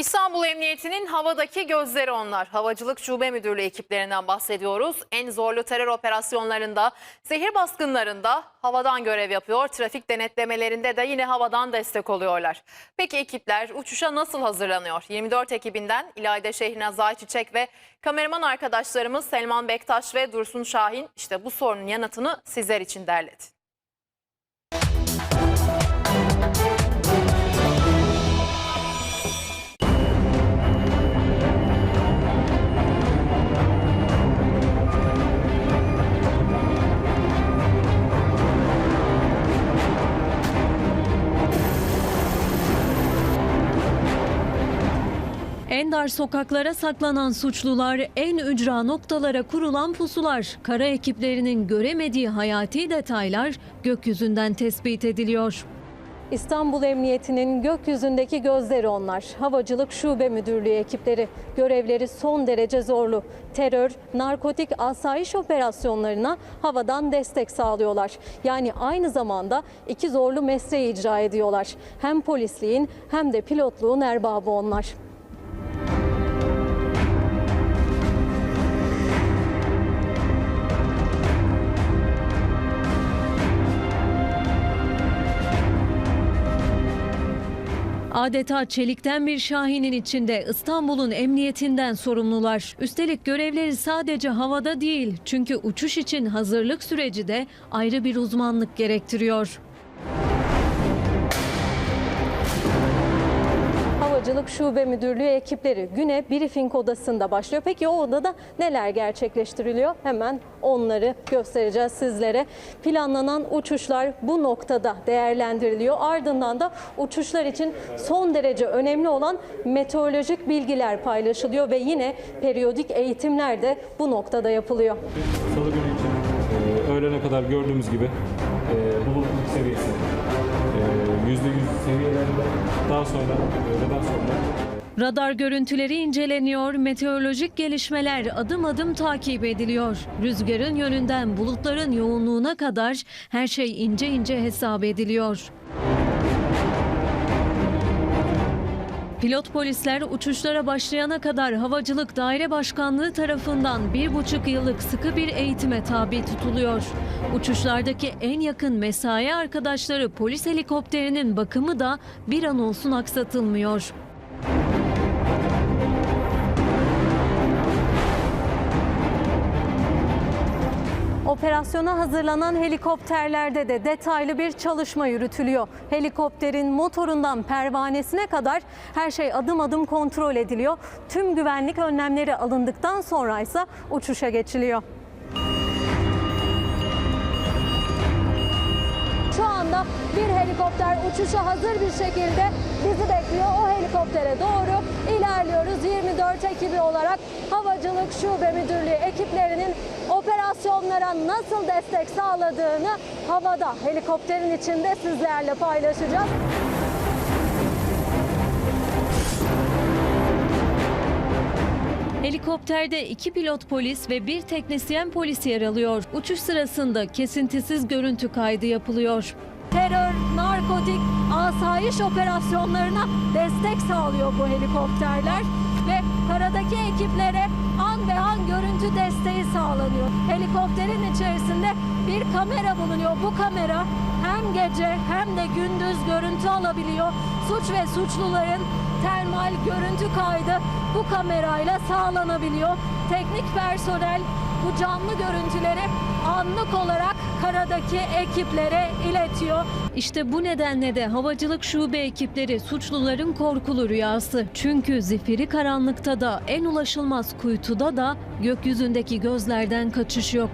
İstanbul Emniyeti'nin havadaki gözleri onlar. Havacılık Şube Müdürlüğü ekiplerinden bahsediyoruz. En zorlu terör operasyonlarında, zehir baskınlarında havadan görev yapıyor. Trafik denetlemelerinde de yine havadan destek oluyorlar. Peki ekipler uçuşa nasıl hazırlanıyor? 24 ekibinden İlayda Şehnaz Ayçiçek ve kameraman arkadaşlarımız Selman Bektaş ve Dursun Şahin işte bu sorunun yanıtını sizler için derledi. En dar sokaklara saklanan suçlular, en ücra noktalara kurulan pusular, kara ekiplerinin göremediği hayati detaylar gökyüzünden tespit ediliyor. İstanbul Emniyeti'nin gökyüzündeki gözleri onlar. Havacılık Şube Müdürlüğü ekipleri. Görevleri son derece zorlu. Terör, narkotik asayiş operasyonlarına havadan destek sağlıyorlar. Yani aynı zamanda iki zorlu mesleği icra ediyorlar. Hem polisliğin hem de pilotluğun erbabı onlar. Adeta çelikten bir şahinin içinde İstanbul'un emniyetinden sorumlular. Üstelik görevleri sadece havada değil çünkü uçuş için hazırlık süreci de ayrı bir uzmanlık gerektiriyor. Havacılık Şube Müdürlüğü ekipleri güne briefing odasında başlıyor. Peki o odada neler gerçekleştiriliyor? Hemen onları göstereceğiz sizlere. Planlanan uçuşlar bu noktada değerlendiriliyor. Ardından da uçuşlar için son derece önemli olan meteorolojik bilgiler paylaşılıyor ve yine periyodik eğitimler de bu noktada yapılıyor. Salı günü için e, öğlene kadar gördüğümüz gibi e, bulutluluk seviyesi e, %100 seviyelerinde daha sonra öğleden sonra Radar görüntüleri inceleniyor, meteorolojik gelişmeler adım adım takip ediliyor. Rüzgarın yönünden bulutların yoğunluğuna kadar her şey ince ince hesap ediliyor. Pilot polisler uçuşlara başlayana kadar Havacılık Daire Başkanlığı tarafından bir buçuk yıllık sıkı bir eğitime tabi tutuluyor. Uçuşlardaki en yakın mesai arkadaşları polis helikopterinin bakımı da bir an olsun aksatılmıyor. Operasyona hazırlanan helikopterlerde de detaylı bir çalışma yürütülüyor. Helikopterin motorundan pervanesine kadar her şey adım adım kontrol ediliyor. Tüm güvenlik önlemleri alındıktan sonra ise uçuşa geçiliyor. Şu anda bir helikopter uçuşa hazır bir şekilde bizi bekliyor. O helikoptere doğru ilerliyoruz. 24 ekibi olarak Havacılık Şube Müdürlüğü ekiplerinin operasyonlara nasıl destek sağladığını havada helikopterin içinde sizlerle paylaşacağız. Helikopterde iki pilot polis ve bir teknisyen polis yer alıyor. Uçuş sırasında kesintisiz görüntü kaydı yapılıyor. Terör, narkotik, asayiş operasyonlarına destek sağlıyor bu helikopterler ve karadaki ekiplere an ve an görüntü desteği sağlanıyor. Helikopterin içerisinde bir kamera bulunuyor. Bu kamera hem gece hem de gündüz görüntü alabiliyor. Suç ve suçluların termal görüntü kaydı bu kamerayla sağlanabiliyor. Teknik personel bu canlı görüntüleri anlık olarak karadaki ekiplere iletiyor. İşte bu nedenle de havacılık şube ekipleri suçluların korkulu rüyası. Çünkü zifiri karanlıkta da en ulaşılmaz kuytuda da gökyüzündeki gözlerden kaçış yok.